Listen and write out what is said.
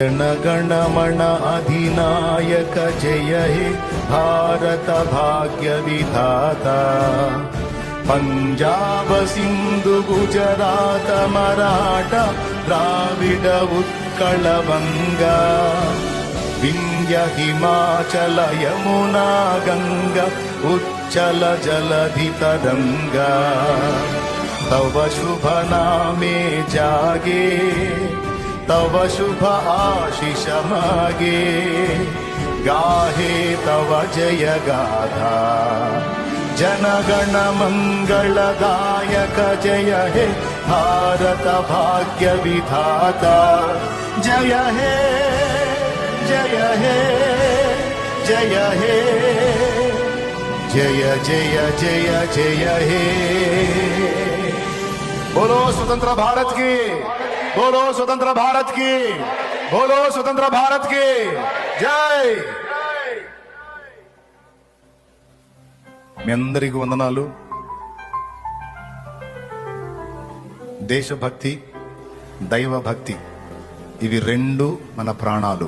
जनगणमण अधिनायक जय हे भारत भाग्य विधाता पञ्जाब सिन्धु गुजरात मराठा द्राविड उत्कल वङ्गा विन्द्य हिमाचल यमुना गङ्गा उच्चल जलधि तरङ्गा तव शुभ नामे जागे तव शुभ आशिष मागे गाहे तव जय गाथा मङ्गलदायक जय हे भारत भाग्य विधाता। जय हे जय हे जय हे। जय जय जय जय हे। बोलो स्वतंत्र भारत की। बोलो स्वतंत्र भारत की बोलो स्वतंत्र भारत की జై మీ అందరికి వందనాలు దేశభక్తి దైవభక్తి ఇవి రెండు మన ప్రాణాలు